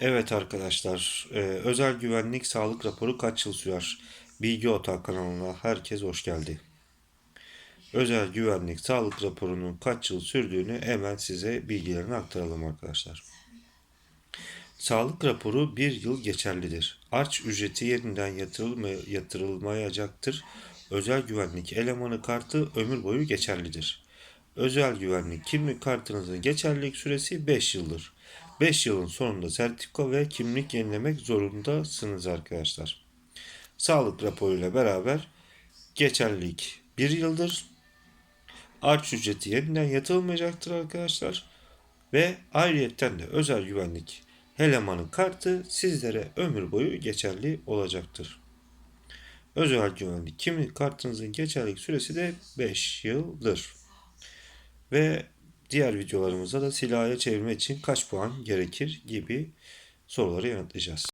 Evet arkadaşlar, e, özel güvenlik sağlık raporu kaç yıl sürer? Bilgi Otağı kanalına herkes hoş geldi. Özel güvenlik sağlık raporunun kaç yıl sürdüğünü hemen size bilgilerini aktaralım arkadaşlar. Sağlık raporu bir yıl geçerlidir. Arç ücreti yeniden yatırılma, yatırılmayacaktır. Özel güvenlik elemanı kartı ömür boyu geçerlidir. Özel güvenlik kimlik kartınızın geçerlilik süresi 5 yıldır. 5 yılın sonunda sertifika ve kimlik yenilemek zorundasınız arkadaşlar. Sağlık raporuyla beraber geçerlilik 1 yıldır. Arç ücreti yeniden yatırılmayacaktır arkadaşlar. Ve ayrıyetten de özel güvenlik elemanın kartı sizlere ömür boyu geçerli olacaktır. Özel güvenlik kimlik kartınızın geçerlilik süresi de 5 yıldır. Ve diğer videolarımızda da silahı çevirme için kaç puan gerekir gibi soruları yanıtlayacağız.